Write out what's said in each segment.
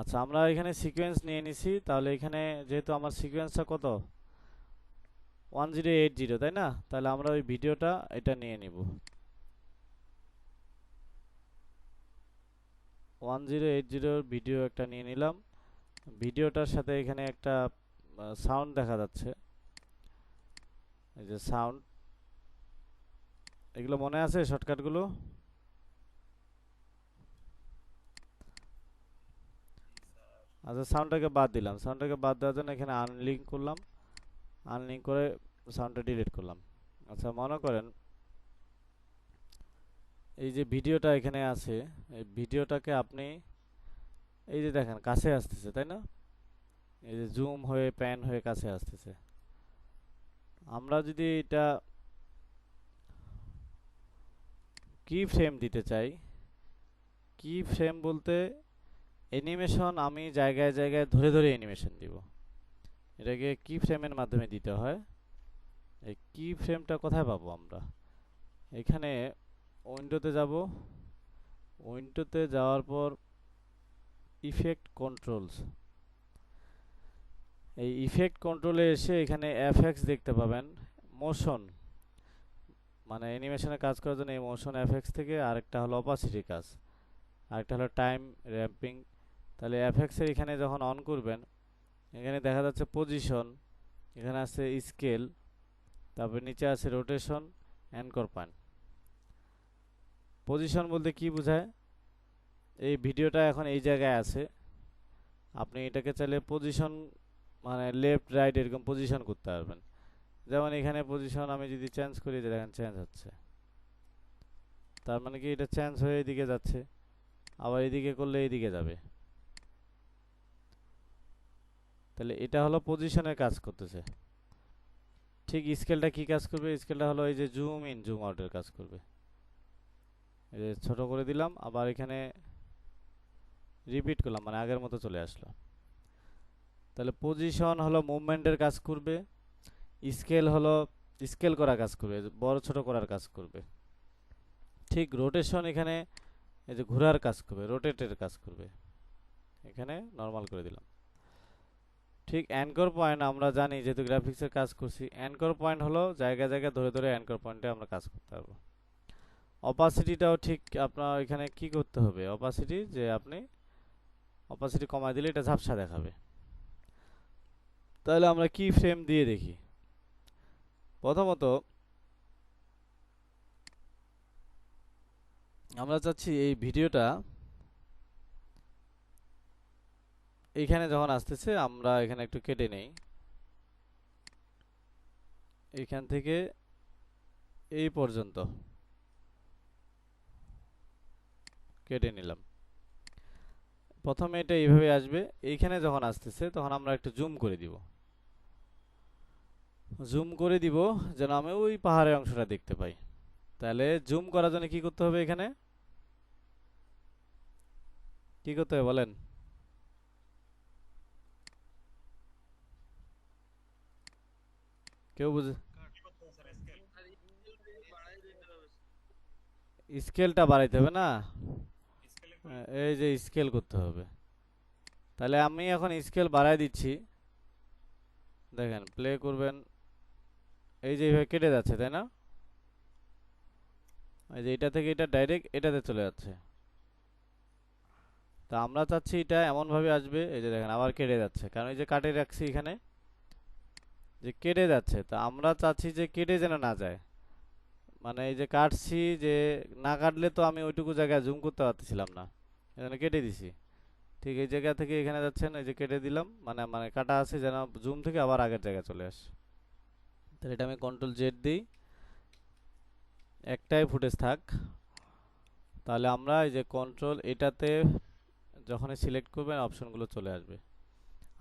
আচ্ছা আমরা এখানে সিকোয়েন্স নিয়ে নিছি। তাহলে এখানে যেহেতু আমার সিকোয়েন্সটা কত? ওয়ান জিরো এইট জিরো তাই না? তাহলে আমরা ওই ভিডিওটা এটা নিয়ে নিব। ওয়ান জিরো এইট জিরোর ভিডিও একটা নিয়ে নিলাম। ভিডিওটার সাথে এখানে একটা সাউন্ড দেখা যাচ্ছে। এই যে সাউন্ড এগুলো মনে আছে শর্টকাটগুলো আচ্ছা সাউন্ডটাকে বাদ দিলাম। সাউন্ডটাকে বাদ দেওয়ার জন্য এখানে আনলিঙ্ক করলাম। আনলিঙ্ক করে সাউন্ডটা ডিলিট করলাম। আচ্ছা মনে করেন এই যে ভিডিওটা এখানে আছে, এই ভিডিওটাকে আপনি এই যে দেখেন, কাছে আসতেছে, তাই না? এই যে জুম হয়ে প্যান হয়ে কাছে আসতেছে। আমরা যদি এটা কি ফ্রেম দিতে চাই কি ফ্রেম বলতে অ্যানিমেশন আমি জায়গায় জায়গায় ধরে ধরে অ্যানিমেশন দিব। এটাকে কি ফ্রেমের মাধ্যমে দিতে হয়। এই কি ফ্রেমটা কোথায় পাবো আমরা? এখানে উইন্ডোতে যাব। উইন্ডোতে যাওয়ার পর ইফেক্ট কন্ট্রোলস এই ইফেক্ট কন্ট্রোলে এসে এখানে এফএক্স দেখতে পাবেন। মোশন মানে অ্যানিমেশনে কাজ করার জন্য এই মোশন এফএক্স থেকে আরেকটা হলো অপাসিটি কাজ। আরেকটা হলো টাইম র্যাম্পিং তাহলে এফএক্সের এখানে যখন অন করবেন, এখানে দেখা যাচ্ছে পজিশন এখানে আছে স্কেল তারপর নিচে আছে রোটেশন অ্যানকর পয়েন্ট পজিশন বলতে কি বোঝায়? এই ভিডিওটা এখন এই জায়গায় আছে। আপনি এটাকে চাইলে পজিশন মানে লেফট রাইট এরকম পজিশন করতে পারবেন। যেমন এখানে পজিশন আমি যদি চেঞ্জ করি দেখেন চেঞ্জ হচ্ছে। তার মানে কি? এটা চেঞ্জ হয়ে এদিকে যাচ্ছে। আবার এদিকে করলে এইদিকে যাবে। তাহলে এটা হলো পজিশনের কাজ করতেছে। ঠিক স্কেলটা কি কাজ করবে? স্কেলটা হলো এই যে জুম ইন জুম আউটের কাজ করবে। এই যে ছোটো করে দিলাম, আবার এখানে রিপিট করলাম মানে আগের মতো চলে আসলো। তাহলে পজিশন হলো মুভমেন্টের কাজ করবে স্কেল হলো স্কেল করা কাজ করবে বড় ছোট করার কাজ করবে। ঠিক রোটেশন এখানে এই যে ঘোরার কাজ করবে রোটেটের কাজ করবে। এখানে নর্মাল করে দিলাম। ঠিক অ্যানকর পয়েন্ট আমরা জানি যেহেতু গ্রাফিক্সের কাজ করছি অ্যানকর পয়েন্ট হলো জায়গা জায়গা ধরে ধরে অ্যানকর পয়েন্টে আমরা কাজ করতে পারব। অপাসিটিটাও ঠিক আপনার এখানে কি করতে হবে? অপাসিটি যে আপনি অপাসিটি কমায় দিলে এটা ঝাপসা দেখাবে। তাহলে আমরা কি ফ্রেম দিয়ে দেখি? প্রথমত আমরা চাচ্ছি এই ভিডিওটা এইখানে যখন আসতেছে, আমরা এখানে একটু কেটে নেই। এখান থেকে এই পর্যন্ত কেটে নিলাম। প্রথমে এটা এইভাবে আসবে। এইখানে যখন আসতেছে, তখন আমরা একটু জুম করে দিব। জুম করে দিব যেন আমি ওই পাহাড়ের অংশটা দেখতে পাই। তাহলে জুম করার জন্য কি করতে হবে এখানে? কি করতে হবে বলেন? কেউ বুঝে স্কেলটা বাড়াইতে হবে না? এই যে স্কেল করতে হবে। তাহলে আমি এখন স্কেল বাড়াই দিচ্ছি। দেখেন প্লে করবেন। এই যে এইভাবে কেটে যাচ্ছে, তাই না? এই যে এটা থেকে এটা ডাইরেক্ট এটাতে চলে যাচ্ছে। তা আমরা চাচ্ছি এটা এমনভাবে আসবে, এই যে দেখেন, আবার কেটে যাচ্ছে। কারণ এই যে কাটে রাখছি এখানে যে কেটে যাচ্ছে, তা আমরা চাচ্ছি যে কেটে যেন না যায়। মানে এই যে কাটছি যে না কাটলে তো আমি ওইটুকু জায়গায় জুম করতে পারতেছিলাম না। এখানে কেটে দিছি। ঠিক এই জায়গা থেকে এখানে যাচ্ছেন, এই যে কেটে দিলাম মানে মানে কাটা আছে যেন জুম থেকে আবার আগের জায়গায় চলে আসে। তাহলে এটা আমি কন্ট্রোল জেড দিই। একটাই ফুটেজ থাক। তাহলে আমরা এই যে কন্ট্রোল এটাতে যখনই সিলেক্ট করবেন অপশনগুলো চলে আসবে।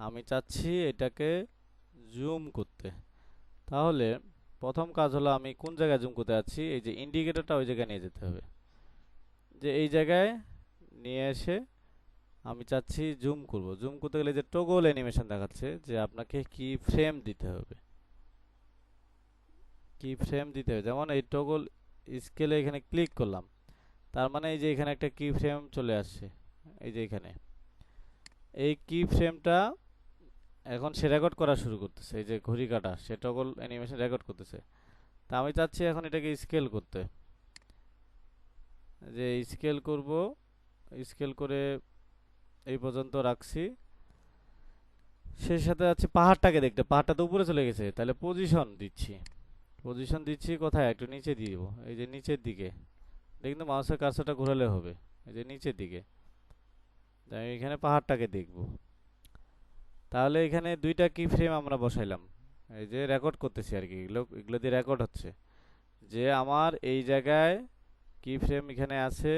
আমি চাচ্ছি এটাকে জুম করতে। তাহলে প্রথম কাজ হলো আমি কোন জায়গায় জুম করতে যাচ্ছি? এই যে ইন্ডিকেটরটা ওই জায়গায় নিয়ে যেতে হবে। যে এই জায়গায় নিয়ে এসে আমি চাচ্ছি জুম করব। জুম করতে গেলে যে টগল অ্যানিমেশন দেখাচ্ছে, যে আপনাকে কি ফ্রেম দিতে হবে। কি ফ্রেম দিতে হবে? যেমন এই টগল স্কেলে এখানে ক্লিক করলাম। তার মানে এই যে এখানে একটা কি ফ্রেম চলে আসছে। এই যে এখানে। এই কি ফ্রেমটা এখন সে রেকর্ড করা শুরু করতেছে, এই যে ঘড়ি কাটা, সে টগল অ্যানিমেশন রেকর্ড করতেছে। তা আমি চাচ্ছি এখন এটাকে স্কেল করতে। যে স্কেল করব স্কেল করে এই পর্যন্ত রাখছি। সেই সাথে আছে পাহাড়টাকে দেখতে, পাহাড়টা তো উপরে চলে গেছে, তাহলে পজিশন দিচ্ছি। পজিশন দিচ্ছি কোথায়? একটু নিচে দিয়ে দিব, এই যে নিচের দিকে। কিন্তু মাউসের কার্সারটা ঘোরালে হবে, এই যে নিচের দিকে। আমি এখানে পাহাড়টাকে দেখব। তাহলে এখানে দুইটা কি ফ্রেম আমরা বসাইলাম। এই যে রেকর্ড করতেছি আর কি, এগুলো এগুলো দিয়ে রেকর্ড হচ্ছে। যে আমার এই জায়গায় কি ফ্রেম এখানে আছে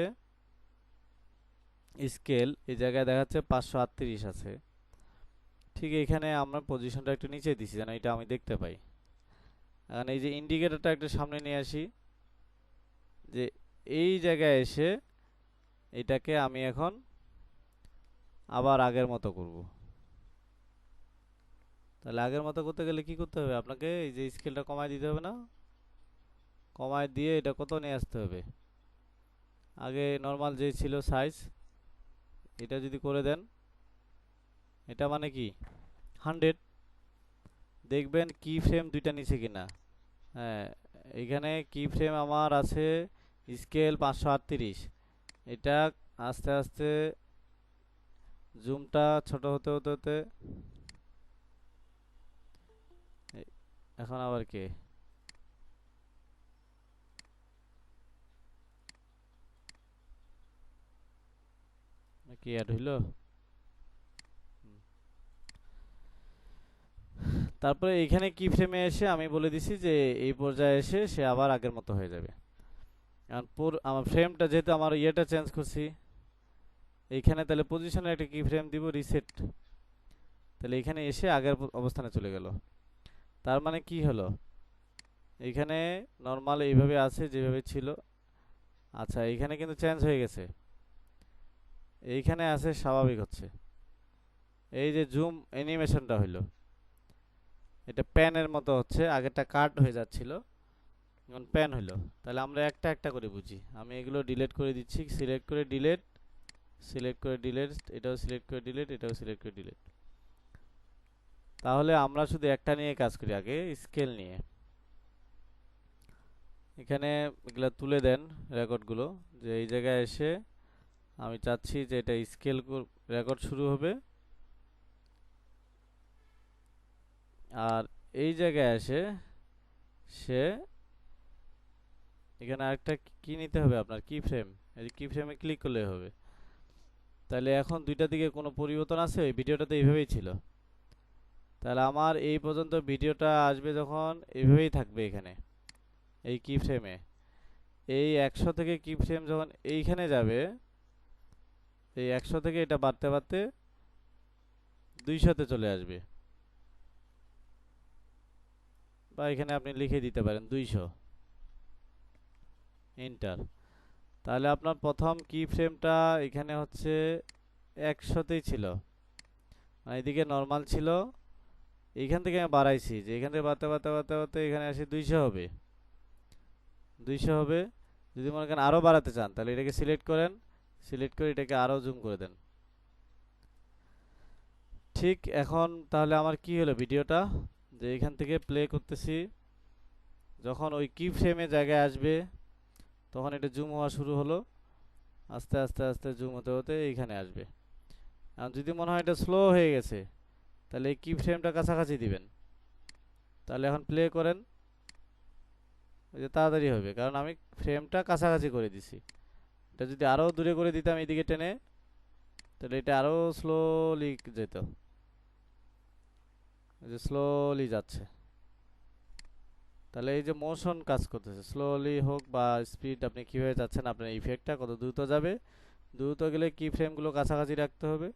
স্কেল এই জায়গায় দেখাচ্ছে পাঁচশো আটত্রিশ আছে। ঠিক এখানে আমরা পজিশনটা একটু নিচে দিছি যেন এটা আমি দেখতে পাই। এখন এই যে ইন্ডিকেটরটা একটু সামনে নিয়ে আসি। যে এই জায়গায় এসে এটাকে আমি এখন আবার আগের মতো করব। তাহলে আগের মতো করতে গেলে কি করতে হবে? আপনাকে এই যে স্কেলটা কমায় দিতে হবে না? কমায় দিয়ে এটা কত নিয়ে আসতে হবে। আগে নর্মাল যে ছিল সাইজ এটা যদি করে দেন, এটা মানে কি? হান্ড্রেড দেখবেন কি ফ্রেম দুইটা নিচে কিনা। হ্যাঁ এখানে কি ফ্রেম আমার আছে স্কেল পাঁচশো আটত্রিশ। এটা আস্তে আস্তে জুমটা ছোট হতে হতে হতে এখন আবার কে? কি অ্যাড হইল। তারপরে এইখানে কি ফ্রেমে এসে আমি বলে দিছি যে এই পর্যায়ে এসে সে আবার আগের মতো হয়ে যাবে। কারণ পুর আমার ফ্রেমটা যেহেতু আমার ইয়েটা চেঞ্জ করছি, এইখানে তাহলে পজিশনে একটা কি ফ্রেম দিব? রিসেট তাহলে এখানে এসে আগের অবস্থানে চলে গেল। তার মানে কি হলো? এইখানে নর্মাল এইভাবে আছে যেভাবে ছিল। আচ্ছা এইখানে কিন্তু চেঞ্জ হয়ে গেছে। এইখানে আছে স্বাভাবিক হচ্ছে। এই যে জুম অ্যানিমেশনটা হইল। এটা প্যানের মতো হচ্ছে, আগেরটা কাট হয়ে যাচ্ছিল। এখন প্যান হইল। তাহলে আমরা একটা একটা করে বুঝি। আমি এগুলো ডিলেট করে দিচ্ছি। সিলেক্ট করে ডিলেট সিলেক্ট করে ডিলেট এটাও সিলেক্ট করে ডিলেট এটাও সিলেক্ট করে ডিলিট তাহলে আমরা শুধু একটা নিয়ে কাজ করি আগে স্কেল নিয়ে। এখানে এগুলা তুলে দেন রেকর্ডগুলো যে এই জায়গায় এসে আমি চাচ্ছি যে এটা স্কেল রেকর্ড শুরু হবে। আর এই জায়গায় এসে সে এখানে আরেকটা কি নিতে হবে আপনার? কি ফ্রেম এই কি ফ্রেমে ক্লিক করলে হবে। তাহলে এখন দুইটা দিকে কোনো পরিবর্তন আছে? ওই ভিডিওটা তো এইভাবেই ছিল। তাহলে আমার এই পর্যন্ত ভিডিওটা আসবে যখন এইভাবেই থাকবে এখানে, এই কি ফ্রেমে এই একশো থেকে কি ফ্রেম যখন এইখানে যাবে, এই একশো থেকে এটা বাড়তে বাড়তে দুইশোতে চলে আসবে। বা এখানে আপনি লিখে দিতে পারেন দুইশো। এন্টার তাহলে আপনার প্রথম কি ফ্রেমটা এখানে হচ্ছে একশোতেই ছিল। মানে এদিকে নর্মাল ছিল এইখান থেকে আমি বাড়াইছি, যে এখান থেকে বাড়তে বাড়তে বাড়তে বাড়তে এখানে আসি দুইশো হবে। দুইশো হবে, যদি মনে করেন আরও বাড়াতে চান, তাহলে এটাকে সিলেক্ট করেন সিলেক্ট করে এটাকে আরও জুম করে দেন। ঠিক এখন তাহলে আমার কি হলো ভিডিওটা? যে এখান থেকে প্লে করতেছি, যখন ওই কি ফ্রেমে জায়গায় আসবে, তখন এটা জুম হওয়া শুরু হলো, আস্তে আস্তে আস্তে জুম হতে হতে এইখানে আসবে। আর যদি মনে হয় এটা স্লো হয়ে গেছে তাহলে কি ফ্রেমটা কাছাকাছি দিবেন। তাহলে এখন প্লে করেন। ওই যে তাড়াতাড়ি হবে, কারণ আমি ফ্রেমটা কাছাকাছি করে দিছি। এটা যদি আরও দূরে করে দিতাম এদিকে টেনে, তাহলে এটা আরও স্লোলি যেত। এই যে স্লোলি যাচ্ছে। তাহলে এই যে মোশন কাজ করতেছে স্লোলি হোক বা স্পিড আপনি কীভাবে যাচ্ছেন আপনার ইফেক্টটা কত দ্রুত যাবে, দ্রুত গেলে কি ফ্রেমগুলো কাছাকাছি রাখতে হবে,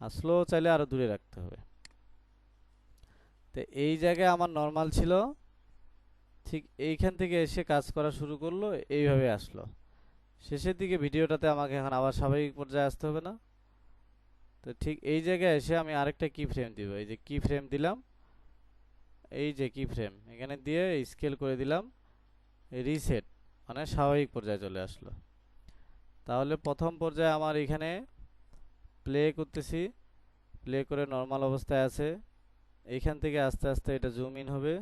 আর স্লো চাইলে আরও দূরে রাখতে হবে। তো এই জায়গায় আমার নর্মাল ছিল। ঠিক এইখান থেকে এসে কাজ করা শুরু করল, এইভাবে আসলো। শেষের দিকে ভিডিওটাতে আমাকে এখন আবার স্বাভাবিক পর্যায়ে আসতে হবে না। তো ঠিক এই জায়গায় এসে আমি আরেকটা কি ফ্রেম দিব। এই যে কি ফ্রেম দিলাম, এই যে কি ফ্রেম এখানে দিয়ে স্কেল করে দিলাম রিসেট মানে স্বাভাবিক পর্যায়ে চলে আসলো। তাহলে প্রথম পর্যায়ে আমার এখানে প্লে করতেছি। প্লে করে নর্মাল অবস্থায় আছে। এইখান থেকে আস্তে আস্তে এটা জুম ইন হবে।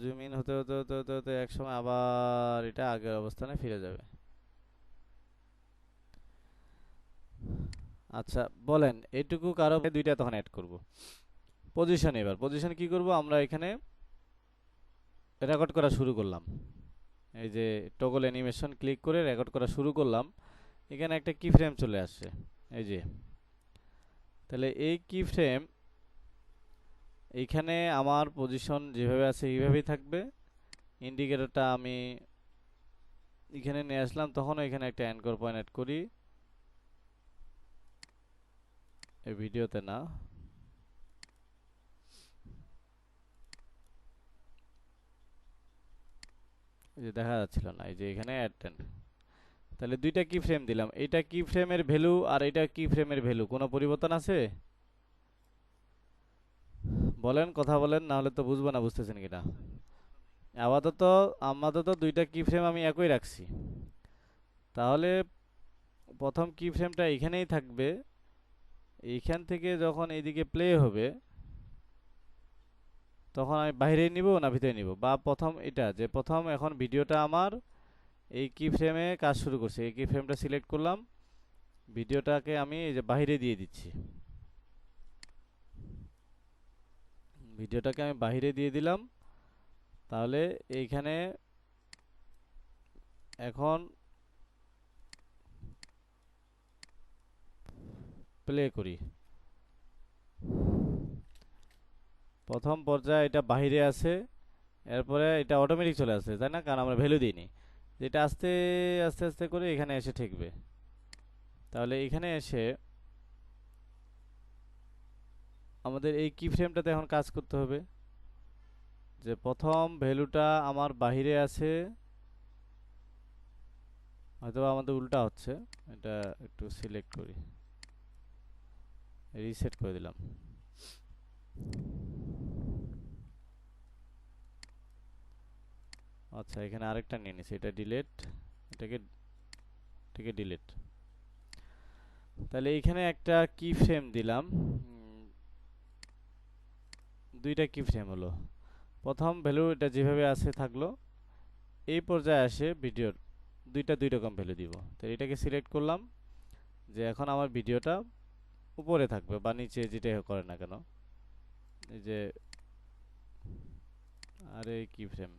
জুম ইন হতে হতে হতে হতে হতে একসময় আবার এটা আগের অবস্থানে ফিরে যাবে। আচ্ছা বলেন এইটুকু কারও দুইটা তখন অ্যাড করব। পজিশন এবার পজিশন কি করব? আমরা এখানে রেকর্ড করা শুরু করলাম। এই যে টগল অ্যানিমেশন ক্লিক করে রেকর্ড করা শুরু করলাম। এখানে একটা কি ফ্রেম চলে আসছে। এই যে তাহলে এই কি ফ্রেম এইখানে আমার পজিশন যেভাবে আছে এইভাবেই থাকবে। ইন্ডিকেটরটা আমি এখানে নিয়ে আসলাম তখন এখানে একটা অ্যানকর পয়েন্ট অ্যাড করি। এই ভিডিওতে না। যে দেখা যাচ্ছিল না, এই যে এখানে অ্যাড টেন তাহলে দুইটা কি ফ্রেম দিলাম। এইটা কি ফ্রেমের ভ্যালু আর এটা কি ফ্রেমের ভ্যালু কোনো পরিবর্তন আছে? বলেন, কথা বলেন না হলে তো বুঝব না, বুঝতেছেন কিনা। আপাতত আপাতত দুইটা কি ফ্রেম আমি একই রাখছি। তাহলে প্রথম কি ফ্রেমটা এখানেই থাকবে। এইখান থেকে যখন এইদিকে প্লে হবে, তখন আমি বাইরে নিব না ভিতরে নিব? বা প্রথম এটা, যে প্রথম এখন ভিডিওটা আমার, এই কি ফ্রেমে কাজ শুরু করছে। এই কি ফ্রেমটা সিলেক্ট করলাম। ভিডিওটাকে আমি এই যে বাইরে দিয়ে দিচ্ছি। ভিডিওটাকে আমি বাইরে দিয়ে দিলাম। তাহলে এইখানে এখন প্লে করি। প্রথম পর্যায়ে এটা বাইরে আছে, এরপরে এটা অটোমেটিক চলে আসে, তাই না? কারণ আমরা ভ্যালু দিইনি। যেটা আস্তে আস্তে আস্তে করে এখানে এসে ঠেকবে। তাহলে এখানে এসে আমাদের এই কি ফ্রেমটাতে এখন কাজ করতে হবে। যে প্রথম ভ্যালুটা আমার বাহিরে আছে হয়তো আমাদের উল্টা হচ্ছে। এটা একটু সিলেক্ট করি। রিসেট করে দিলাম। আচ্ছা এখানে আরেকটা নিয়ে নিছি। এটা ডিলেট এটাকে এটাকে ডিলেট তাহলে এখানে একটা কি ফ্রেম দিলাম। দুইটা কি ফ্রেম হলো প্রথম ভ্যালু এটা যেভাবে আছে থাকল, এই পর্যায়ে আসে ভিডিওর দুইটা দুই রকম ভ্যালু দিব। তো এটাকে সিলেক্ট করলাম যে এখন আমার ভিডিওটা উপরে থাকবে বা নিচে যেটাই করে না কেন। এই যে, আরে কি ফ্রেম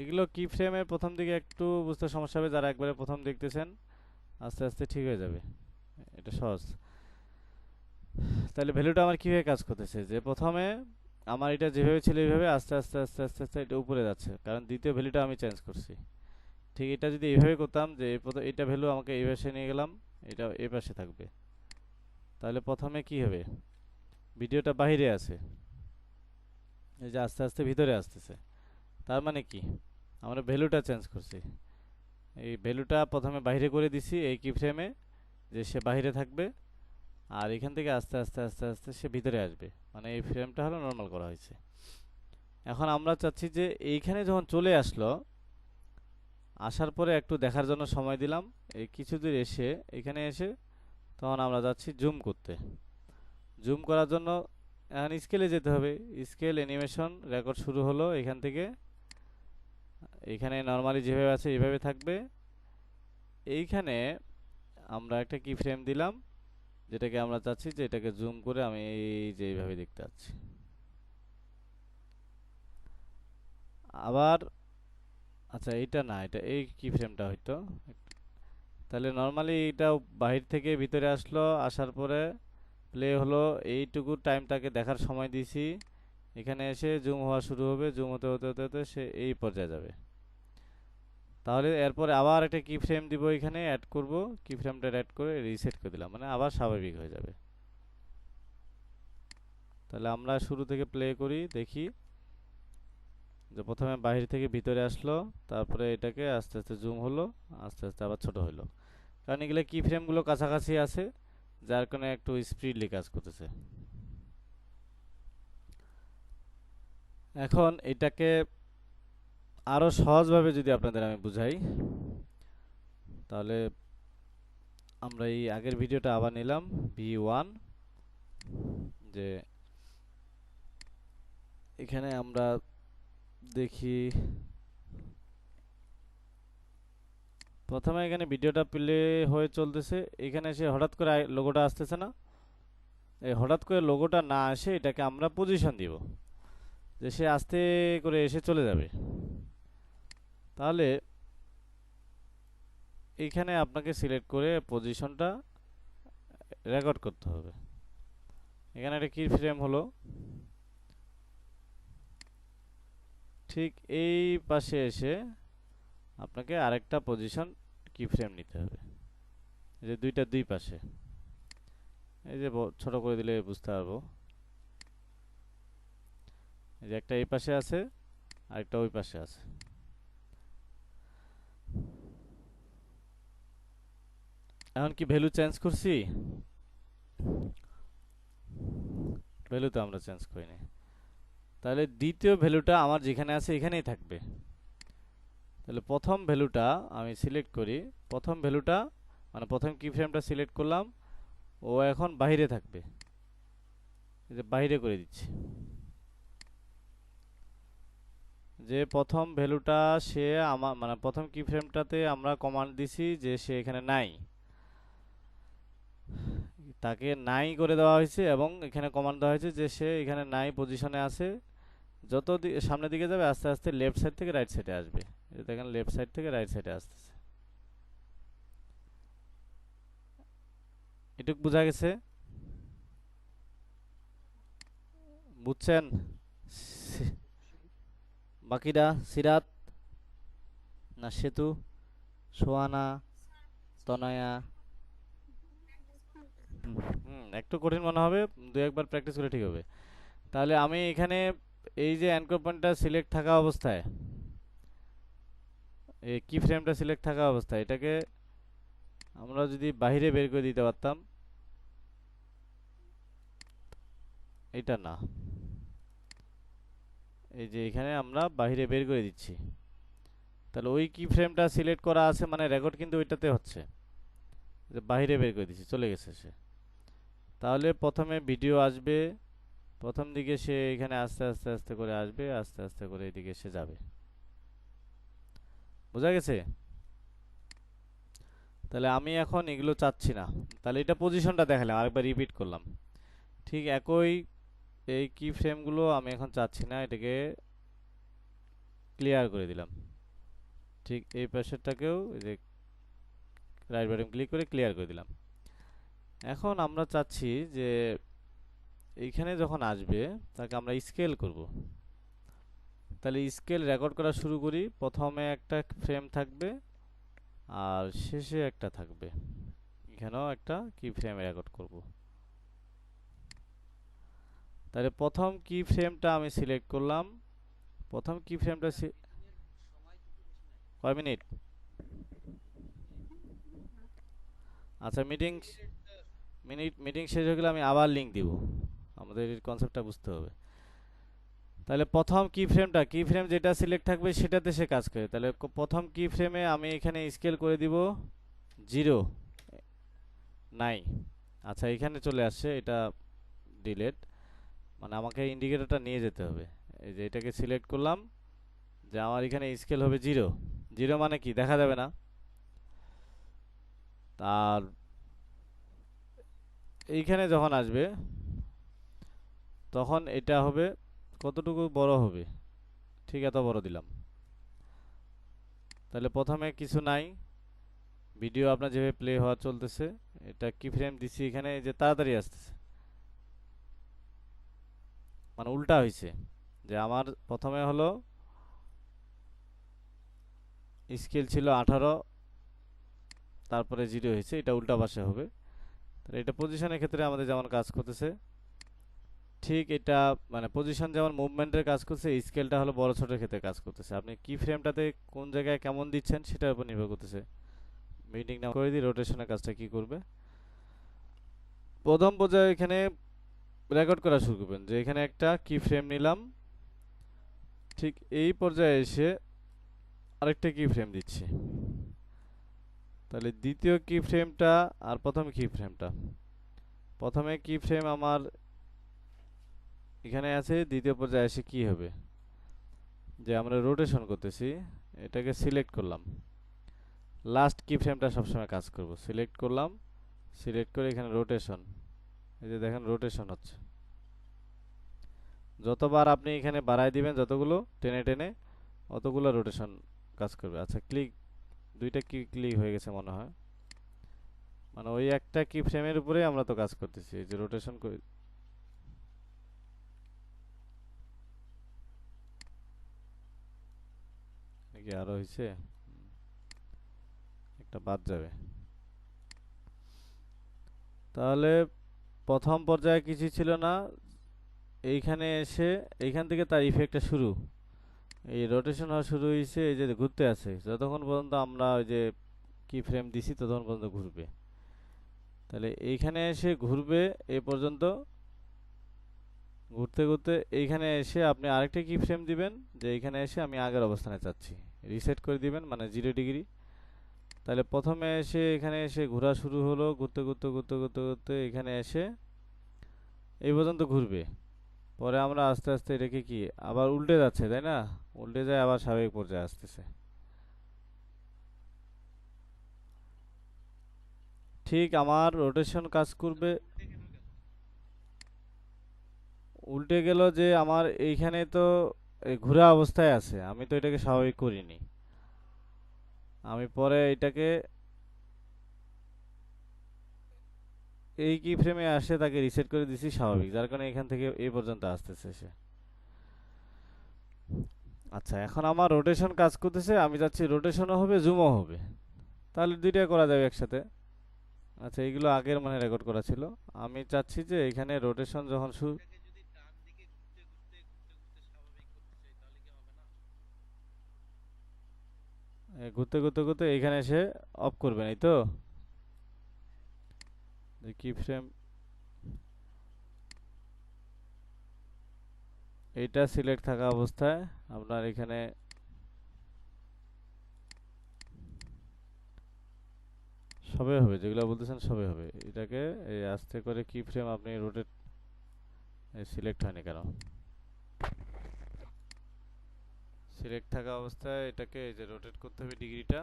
এগুলো কি ফ্রেমে প্রথম দিকে একটু বুঝতে সমস্যা হবে, যারা একবারে প্রথম দেখতেছেন, আস্তে আস্তে ঠিক হয়ে যাবে। এটা সহজ। তাহলে ভ্যালুটা আমার কীভাবে কাজ করতেছে? যে প্রথমে আমার এটা যেভাবে ছিল এইভাবে আস্তে আস্তে আস্তে আস্তে আস্তে এটা উপরে যাচ্ছে। কারণ দ্বিতীয় ভ্যালুটা আমি চেঞ্জ করছি। ঠিক এটা যদি এইভাবে করতাম যে এটা ভ্যালু আমাকে এই পাশে নিয়ে গেলাম, এটা এই পাশে থাকবে। তাহলে প্রথমে কি হবে? ভিডিওটা বাহিরে আছে। এই যে আস্তে আস্তে ভিতরে আসতেছে। তার মানে কি? আমরা ভ্যালুটা চেঞ্জ করছি। এই ভ্যালুটা প্রথমে বাইরে করে দিছি এই কি ফ্রেমে যে সে বাইরে থাকবে। আর এখান থেকে আস্তে আস্তে আস্তে আস্তে সে ভিতরে আসবে। মানে এই ফ্রেমটা হলো নর্মাল করা হয়েছে। এখন আমরা চাচ্ছি যে এইখানে যখন চলে আসলো, আসার পরে একটু দেখার জন্য সময় দিলাম। এই কিছু দূর এসে, এখানে এসে তখন আমরা যাচ্ছি জুম করতে। জুম করার জন্য এখন স্কেলে যেতে হবে। স্কেল অ্যানিমেশন রেকর্ড শুরু হলো এখান থেকে। এইখানে নর্মালি যেভাবে আছে এইভাবে থাকবে। এইখানে আমরা একটা কি ফ্রেম দিলাম। যেটাকে আমরা চাচ্ছি যে এটাকে জুম করে আমি এই যে এইভাবে দেখতে পাচ্ছি আবার আচ্ছা এইটা না, এটা এই কি ফ্রেমটা হয়তো তাহলে নর্মালি এইটা বাহির থেকে ভিতরে আসলো, আসার পরে প্লে হলো, এইটুকু টাইমটাকে দেখার সময় দিছি এখানে এসে জুম হওয়া শুরু হবে জুম হতে হতে হতে হতে সে এই পর্যায়ে যাবে। তাহলে এরপরে আবার একটা কি ফ্রেম দিব এখানে অ্যাড করব কি ফ্রেমটা অ্যাড করে রিসেট করে দিলাম মানে আবার স্বাভাবিক হয়ে যাবে। তাহলে আমরা শুরু থেকে প্লে করি, দেখি। যে প্রথমে বাহির থেকে ভিতরে আসলো, তারপরে এটাকে আস্তে আস্তে জুম হলো, আস্তে আস্তে আবার ছোট হলো। কারণ এগুলো কি ফ্রেমগুলো কাছাকাছি আছে, যার কারণে একটু স্পিডলি কাজ করতেছে। এখন এটাকে আরও সহজভাবে যদি আপনাদের আমি বুঝাই, তাহলে আমরা এই আগের ভিডিওটা আবার নিলাম ভি ওয়ান যে এখানে আমরা দেখি, প্রথমে এখানে ভিডিওটা প্লে হয়ে চলতেছে, এখানে এসে হঠাৎ করে লোগোটা আসতেছে না। এই হঠাৎ করে লোগোটা না আসে এটাকে আমরা পজিশন দিব, যে সে আস্তে করে এসে চলে যাবে। তাহলে এইখানে আপনাকে সিলেক্ট করে পজিশনটা রেকর্ড করতে হবে। এখানে একটা কি ফ্রেম হলো। ঠিক এই পাশে এসে আপনাকে আরেকটা পজিশন কি ফ্রেম নিতে হবে। এই যে দুইটা দুই পাশে। এই যে ছোট করে দিলে বুঝতে পারব। এই যে একটা এই পাশে আছে, আরেকটা ওই পাশে আছে। এখন কি ভ্যালু চেঞ্জ করছি? ভ্যালু তো আমরা চেঞ্জ করিনি। তাহলে দ্বিতীয় ভ্যালুটা আমার যেখানে আছে এখানেই থাকবে। তাহলে প্রথম ভ্যালুটা আমি সিলেক্ট করি। প্রথম ভ্যালুটা মানে প্রথম কি ফ্রেমটা সিলেক্ট করলাম। ও এখন বাইরে থাকবে। যে বাইরে করে দিচ্ছি। যে প্রথম ভ্যালুটা সে আমার মানে প্রথম কি ফ্রেমটাতে আমরা কমান্ড দিছি যে সে এখানে নাই। তাকে নাই করে দেওয়া হয়েছে এবং এখানে কমান্ড দেওয়া হয়েছে যে সে এখানে নাই পজিশনে আছে। যত সামনের দিকে যাবে, আস্তে আস্তে লেফট সাইড থেকে রাইট সাইডে আসবে। দেখেন লেফট সাইড থেকে রাইট সাইডে আসতেছে। এটুক বোঝা গেছে? বুঝছেন? বাকিরা, সিরাত, না সেতু সোয়ানা তনয়া একটু কঠিন মনে হবে, দু একবার প্র্যাকটিস করে ঠিক হবে। তাহলে আমি এখানে এই যে অ্যাঙ্কর পয়েন্টটা সিলেক্ট থাকা অবস্থায় এই কি ফ্রেমটা সিলেক্ট থাকা অবস্থায়, এটাকে আমরা যদি বাইরে বের করে দিতে পারতাম এটা না। এই যে এখানে আমরা বাইরে বের করে দিচ্ছি। তাহলে ওই কি ফ্রেমটা সিলেক্ট করা আছে মানে রেকর্ড কিন্তু ওইটাতে হচ্ছে। যে বাইরে বের করে দিচ্ছি, চলে গেছে সে। তাহলে প্রথমে ভিডিও আসবে, প্রথম দিকে সে এখানে আস্তে আস্তে আস্তে করে আসবে, আস্তে আস্তে করে এদিকে সে যাবে। বোঝা গেছে? তাহলে আমি এখন এগুলো চাচ্ছি না। তাহলে এটা পজিশনটা দেখালাম, আরেকবার রিপিট করলাম। ঠিক একই এই কি ফ্রেমগুলো আমি এখন চাচ্ছি না, এটাকে ক্লিয়ার করে দিলাম। ঠিক এই পাশেরটাকেও এই যে রাইট বাটন ক্লিক করে ক্লিয়ার করে দিলাম। এখন আমরা চাচ্ছি যে এইখানে যখন আসবে, তাকে আমরা স্কেল করব। তাহলে স্কেল রেকর্ড করা শুরু করি। প্রথমে একটা ফ্রেম থাকবে আর শেষে একটা থাকবে। এখানেও একটা কি ফ্রেম রেকর্ড করব। তাহলে প্রথম কি ফ্রেমটা আমি সিলেক্ট করলাম। প্রথম কি ফ্রেমটা কয় মিনিট? আচ্ছা মিটিং মিনিট মিটিং শেষ হয়ে গেলে আমি আবার লিঙ্ক দিব। আমাদের এর কনসেপ্টটা বুঝতে হবে। তাহলে প্রথম কি ফ্রেমটা কি ফ্রেম যেটা সিলেক্ট থাকবে সেটাতে সে কাজ করে। তাহলে প্রথম কি ফ্রেমে আমি এখানে স্কেল করে দিব জিরো নাই আচ্ছা এখানে চলে আসছে, এটা ডিলেট মানে আমাকে ইন্ডিকেটরটা নিয়ে যেতে হবে। এই যে এটাকে সিলেক্ট করলাম, যে আমার এখানে স্কেল হবে জিরো জিরো মানে কি? দেখা যাবে না। আর এইখানে যখন আসবে, তখন এটা হবে কতটুকু বড় হবে? ঠিক এত বড় দিলাম। তাহলে প্রথমে কিছু নাই। ভিডিও আপনার যেভাবে প্লে হওয়া চলতেছে, এটা কি ফ্রেম দিছি এখানে? যে তাড়াতাড়ি আসতেছে। মানে উল্টা হয়েছে যে আমার প্রথমে হলো স্কেল ছিল আঠারো, তারপরে জিরো হয়েছে, এটা উল্টা পাশে হবে। তাহলে এটা পজিশনের ক্ষেত্রে আমাদের যেমন কাজ করতেছে, ঠিক এটা মানে পজিশন যেমন মুভমেন্টের কাজ করছে স্কেলটা হলো বড় ছোটের ক্ষেত্রে কাজ করতেছে। আপনি কি ফ্রেমটাতে কোন জায়গায় কেমন দিচ্ছেন সেটার উপর নির্ভর করতেছে। মিটিং না করে দিই রোটেশনের কাজটা কি করবে? প্রথম পর্যায়ে এখানে রেকর্ড করা শুরু করবেন যে এখানে একটা কি ফ্রেম নিলাম, ঠিক এই পর্যায়ে এসে আরেকটা কি ফ্রেম দিচ্ছি। তাহলে দ্বিতীয় কি ফ্রেমটা আর প্রথম কি ফ্রেমটা প্রথমে কি ফ্রেম আমার এখানে আছে, দ্বিতীয় পর্যায়ে এসে কি হবে? যে আমরা রোটেশন করতেছি, এটাকে সিলেক্ট করলাম। লাস্ট কি ফ্রেমটা সবসময় কাজ করব। সিলেক্ট করলাম সিলেক্ট করে এখানে রোটেশন এই যে দেখেন রোটেশন হচ্ছে। যতবার আপনি এখানে বাড়াই দিবেন যতগুলো, টেনে টেনে, অতগুলো রোটেশন কাজ করবে। আচ্ছা ক্লিক দুইটা কি ক্লিক হয়ে গেছে মনে হয়। মানে ওই একটা কি ফ্রেমের উপরে আমরা তো কাজ করতেছি, এই যে রোটেশন করে নাকি আরও হয়েছে একটা বাদ যাবে। তাহলে প্রথম পর্যায়ে কিছু ছিল না, এইখানে এসে এইখান থেকে তার ইফেক্টটা শুরু। এই রোটেশন হওয়া শুরু হয়েছে এই যে ঘুরতে আছে। যতক্ষণ পর্যন্ত আমরা ওই যে কি ফ্রেম দিছি, ততক্ষণ পর্যন্ত ঘুরবে। তাহলে এইখানে এসে ঘুরবে এ পর্যন্ত। ঘুরতে ঘুরতে এইখানে এসে আপনি আরেকটা কি ফ্রেম দিবেন, যে এইখানে এসে আমি আগের অবস্থানে চাচ্ছি রিসেট করে দিবেন মানে জিরো ডিগ্রি তাহলে প্রথমে এসে এখানে এসে ঘোরা শুরু হলো, ঘুরতে ঘুরতে ঘুরতে ঘুরতে ঘুরতে এখানে এসে এই পর্যন্ত ঘুরবে। পরে আমরা আস্তে আস্তে এটাকে কি আবার উল্টে যাচ্ছে, তাই না? উল্টে যায় আবার স্বাভাবিক পর্যায়ে আসতেছে। ঠিক আমার রোটেশন কাজ করবে। উল্টে গেল যে আমার এইখানে তো ঘোরা অবস্থায় আছে, আমি তো এটাকে স্বাভাবিক করিনি। আমি পরে এটাকে এই কি ফ্রেমে আসে তাকে রিসেট করে দিছি স্বাভাবিক। যার কারণে এখান থেকে এই পর্যন্ত আসতেছে সে। আচ্ছা এখন আমার রোটেশন কাজ করতেছে আমি চাচ্ছি রোটেশনও হবে জুমও হবে। তাহলে দুইটা করা যাবে একসাথে। আচ্ছা এইগুলো আগের মানে রেকর্ড করা ছিল। আমি চাচ্ছি যে এখানে রোটেশন যখন এ, ঘুরতে ঘুরতে ঘুরতে এইখানে এসে অফ করবেন এই তো? কি ফ্রেম এইটা সিলেক্ট থাকা অবস্থায় আপনার এখানে সবে হবে, যেগুলো বলতেছেন সবে হবে। এটাকে এই আস্তে করে কি ফ্রেম আপনি রোটেট সিলেক্ট হয়নি কেন? সিলেক্ট থাকা অবস্থায় এটাকে এই যে রোটেট করতে হবে ডিগ্রিটা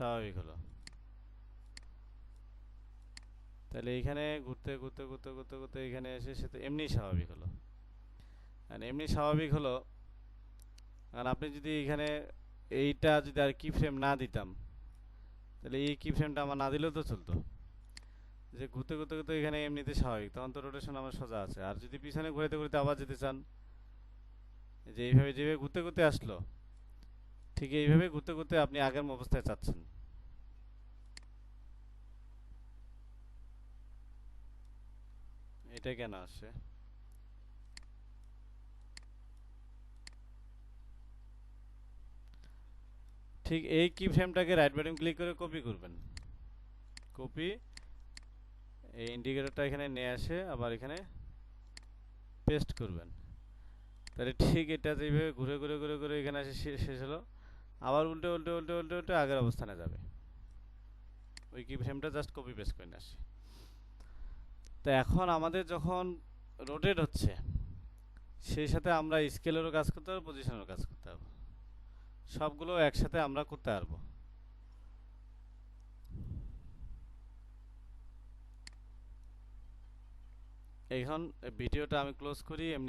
স্বাভাবিক হলো। তাহলে এইখানে ঘুরতে ঘুরতে ঘুরতে ঘুরতে ঘুরতে এখানে এসে সে তো এমনি স্বাভাবিক হলো। আর এমনি স্বাভাবিক হলো আর আপনি যদি এখানে এইটা যদি আর কি ফ্রেম না দিতাম, তাহলে এই কি ফ্রেমটা আমার না দিলেও তো চলতো। যে ঘুরতে ঘুরতে ঘুরতে এখানে এমনিতে স্বাভাবিক, তখন তো রোটেশন আমার সোজা আছে। আর যদি পিছনে ঘুরতে ঘুরতে আবার যেতে চান, যে এইভাবে যেভাবে ঘুরতে ঘুরতে আসলো ঠিক এইভাবে ঘুরতে ঘুরতে আপনি আগের অবস্থায় চাচ্ছেন এটা কেন আসছে ঠিক এই কি ফ্রেমটাকে রাইট বাটন ক্লিক করে কপি করবেন। কপি এই ইন্ডিকেটরটা এখানে নিয়ে আসে আবার এখানে পেস্ট করবেন। তাহলে ঠিক এটা যেভাবে ঘুরে ঘুরে ঘুরে ঘুরে এখানে আসে শেষ হলো। আবার উল্টে উল্টে উল্টে উল্টে উল্টে আগের অবস্থানে যাবে। ওই কি ফ্রেমটা জাস্ট কপি পেস্ট করে আসে। তো এখন আমাদের যখন রোটেট হচ্ছে, সেই সাথে আমরা স্কেলেরও কাজ করতে পারব পজিশনেরও কাজ করতে পারব। সবগুলো একসাথে আমরা করতে পারব। এখন ভিডিওটা আমি ক্লোজ করি, এমনি